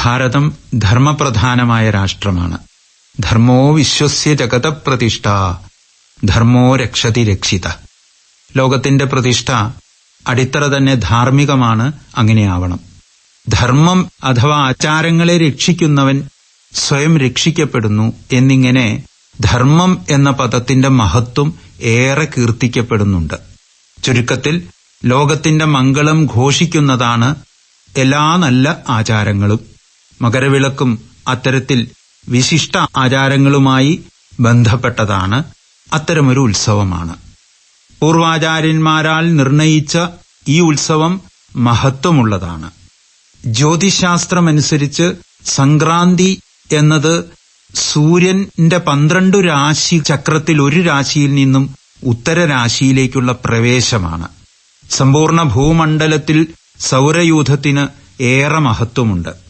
ഭാരതം ധർമ്മപ്രധാനമായ രാഷ്ട്രമാണ്. ധർമ്മോ വിശ്വസ്യ ജഗത ജഗതപ്രതിഷ്ഠ ധർമ്മോ രക്ഷതി രക്ഷിത. ലോകത്തിന്റെ പ്രതിഷ്ഠ അടിത്തറ തന്നെ ധാർമ്മികമാണ് അങ്ങനെയാവണം ധർമ്മം അഥവാ ആചാരങ്ങളെ രക്ഷിക്കുന്നവൻ സ്വയം രക്ഷിക്കപ്പെടുന്നു എന്നിങ്ങനെ ധർമ്മം എന്ന പദത്തിന്റെ മഹത്വം ഏറെ കീർത്തിക്കപ്പെടുന്നുണ്ട്. ചുരുക്കത്തിൽ ലോകത്തിന്റെ മംഗളം ഘോഷിക്കുന്നതാണ് എല്ലാ നല്ല ആചാരങ്ങളും. മകരവിളക്കും അത്തരത്തിൽ വിശിഷ്ട ആചാരങ്ങളുമായി ബന്ധപ്പെട്ടതാണ് അത്തരമൊരു ഉത്സവമാണ്. പൂർവാചാര്യന്മാരാൽ നിർണയിച്ച ഈ ഉത്സവം മഹത്വമുള്ളതാണ്. ജ്യോതിശാസ്ത്രമനുസരിച്ച് സംക്രാന്തി എന്നത് സൂര്യന്റെ പന്ത്രണ്ട് രാശി ചക്രത്തിൽ ഒരു രാശിയിൽ നിന്നും ഉത്തരരാശിയിലേക്കുള്ള പ്രവേശമാണ്. സമ്പൂർണ ഭൂമണ്ഡലത്തിൽ സൗരയൂഥത്തിന് ഏറെ മഹത്വമുണ്ട്.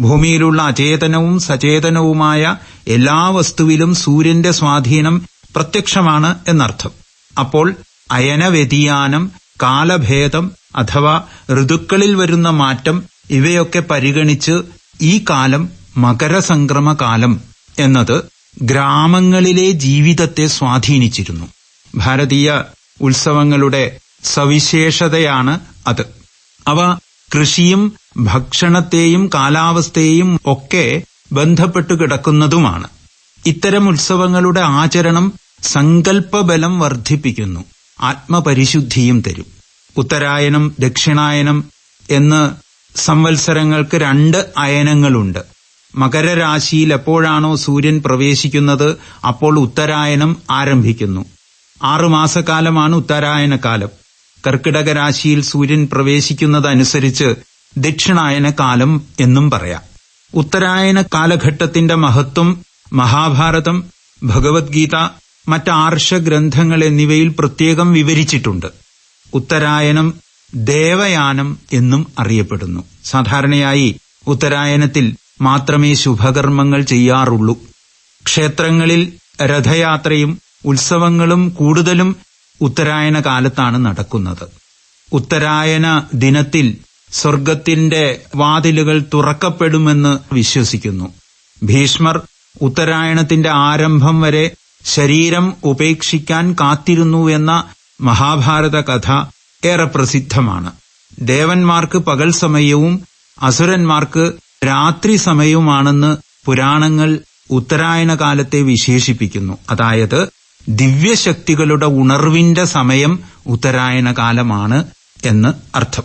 ഭൂമിയിലുള്ള അചേതനവും സചേതനവുമായ എല്ലാ വസ്തുവിലും സൂര്യന്റെ സ്വാധീനം പ്രത്യക്ഷമാണ് എന്നർത്ഥം. അപ്പോൾ അയനവ്യതിയാനം കാലഭേദം അഥവാ ഋതുക്കളിൽ വരുന്ന മാറ്റം ഇവയൊക്കെ പരിഗണിച്ച് ഈ കാലം മകരസംക്രമ കാലം എന്നത് ഗ്രാമങ്ങളിലെ ജീവിതത്തെ സ്വാധീനിച്ചിരുന്നു. ഭാരതീയ ഉത്സവങ്ങളുടെ സവിശേഷതയാണ് അത്. അവ കൃഷിയും ഭക്ഷണത്തെയും കാലാവസ്ഥയെയും ഒക്കെ ബന്ധപ്പെട്ടു കിടക്കുന്നതുമാണ്. ഇത്തരം ഉത്സവങ്ങളുടെ ആചരണം സങ്കല്പബലം വർദ്ധിപ്പിക്കുന്നു. ആത്മപരിശുദ്ധിയും തരും. ഉത്തരായനം ദക്ഷിണായനം എന്ന് സംവത്സരങ്ങൾക്ക് രണ്ട് അയനങ്ങളുണ്ട്. മകരരാശിയിൽ എപ്പോഴാണോ സൂര്യൻ പ്രവേശിക്കുന്നത് അപ്പോൾ ഉത്തരായനം ആരംഭിക്കുന്നു. ആറുമാസക്കാലമാണ് ഉത്തരായന കാലം കർക്കിടക രാശിയിൽ സൂര്യൻ പ്രവേശിക്കുന്നതനുസരിച്ച് ദക്ഷിണായന കാലം എന്നും പറയാം. ഉത്തരായന കാലഘട്ടത്തിന്റെ മഹത്വം മഹാഭാരതം ഭഗവത്ഗീത മറ്റ് ആർഷഗ്രന്ഥങ്ങൾ എന്നിവയിൽ പ്രത്യേകം വിവരിച്ചിട്ടുണ്ട്. ഉത്തരായനം ദേവയാനം എന്നും അറിയപ്പെടുന്നു. സാധാരണയായി ഉത്തരായനത്തിൽ മാത്രമേ ശുഭകർമ്മങ്ങൾ ചെയ്യാറുള്ളൂ. ക്ഷേത്രങ്ങളിൽ രഥയാത്രയും ഉത്സവങ്ങളും കൂടുതലും ഉത്തരായന കാലത്താണ് നടക്കുന്നത്. ഉത്തരായന ദിനത്തിൽ സ്വർഗത്തിന്റെ വാതിലുകൾ തുറക്കപ്പെടുമെന്ന് വിശ്വസിക്കുന്നു. ഭീഷ്മർ ഉത്തരായണത്തിന്റെ ആരംഭം വരെ ശരീരം ഉപേക്ഷിക്കാൻ കാത്തിരുന്നു എന്ന മഹാഭാരത കഥ ഏറെ പ്രസിദ്ധമാണ്. ദേവന്മാർക്ക് പകൽ സമയവും അസുരന്മാർക്ക് രാത്രി സമയവുമാണെന്ന് പുരാണങ്ങൾ ഉത്തരായന കാലത്തെ വിശേഷിപ്പിക്കുന്നു. അതായത് ദിവ്യശക്തികളുടെ ഉണർവിന്റെ സമയം ഉത്തരായണ കാലമാണ് എന്ന് അർത്ഥം.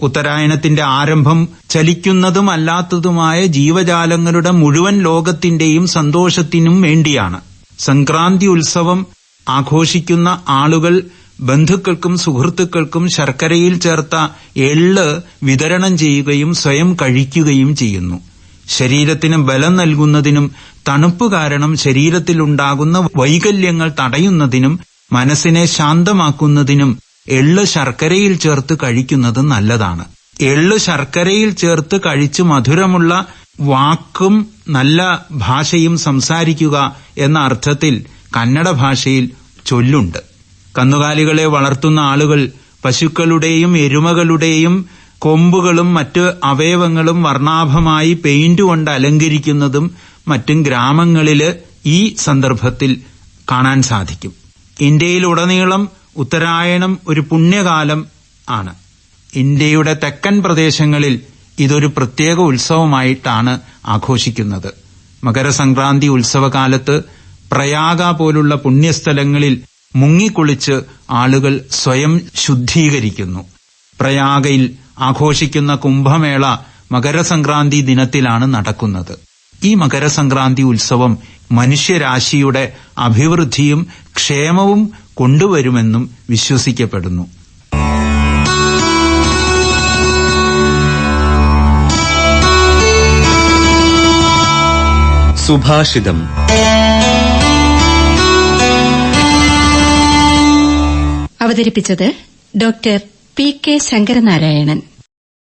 ഉത്തരായണത്തിന്റെ ആരംഭം ചലിക്കുന്നതും അല്ലാത്തതുമായ ജീവജാലങ്ങളുടെ മുഴുവൻ ലോകത്തിന്റെയും സന്തോഷത്തിനും വേണ്ടിയാണ്. സംക്രാന്തി ഉത്സവം ആഘോഷിക്കുന്ന ആളുകൾ ബന്ധുക്കൾക്കും സുഹൃത്തുക്കൾക്കും ശർക്കരയിൽ ചേർത്ത എൾ വിതരണം ചെയ്യുകയും സ്വയം കഴിക്കുകയും ചെയ്യുന്നു. ശരീരത്തിന് ബലം നൽകുന്നതിനും തണുപ്പ് കാരണം ശരീരത്തിലുണ്ടാകുന്ന വൈകല്യങ്ങൾ തടയുന്നതിനും മനസ്സിനെ ശാന്തമാക്കുന്നതിനും എള്ള് ശർക്കരയിൽ ചേർത്ത് കഴിക്കുന്നത് നല്ലതാണ്. എള്ള് ശർക്കരയിൽ ചേർത്ത് കഴിച്ച് മധുരമുള്ള വാക്കും നല്ല ഭാഷയും സംസാരിക്കുക എന്ന അർത്ഥത്തിൽ കന്നഡ ഭാഷയിൽ ചൊല്ലുണ്ട്. കന്നുകാലികളെ വളർത്തുന്ന ആളുകൾ പശുക്കളുടെയും എരുമകളുടെയും കൊമ്പുകളും മറ്റ് അവയവങ്ങളും വർണാഭമായി പെയിന്റ് കൊണ്ട് അലങ്കരിക്കുന്നതും മറ്റും ഗ്രാമങ്ങളിൽ ഈ സന്ദർഭത്തിൽ കാണാൻ സാധിക്കും. ഇന്ത്യയിലുടനീളം ഉത്തരായണം ഒരു പുണ്യകാലം ആണ്. ഇന്ത്യയുടെ തെക്കൻ പ്രദേശങ്ങളിൽ ഇതൊരു പ്രത്യേക ഉത്സവമായിട്ടാണ് ആഘോഷിക്കുന്നത്. മകരസംക്രാന്തി ഉത്സവകാലത്ത് പ്രയാഗ പോലുള്ള പുണ്യസ്ഥലങ്ങളിൽ മുങ്ങിക്കുളിച്ച് ആളുകൾ സ്വയം ശുദ്ധീകരിക്കുന്നു. പ്രയാഗയിൽ ആഘോഷിക്കുന്ന കുംഭമേള മകരസംക്രാന്തി ദിനത്തിലാണ് നടക്കുന്നത്. ഈ മകരസംക്രാന്തി ഉത്സവം മനുഷ്യരാശിയുടെ അഭിവൃദ്ധിയും ക്ഷേമവും കൊണ്ടുവരുമെന്നും വിശ്വസിക്കപ്പെടുന്നു. സുഭാഷിതം. അവതരിപ്പിച്ചത് ഡോക്ടർ പി കെ ശങ്കരനാരായണൻ.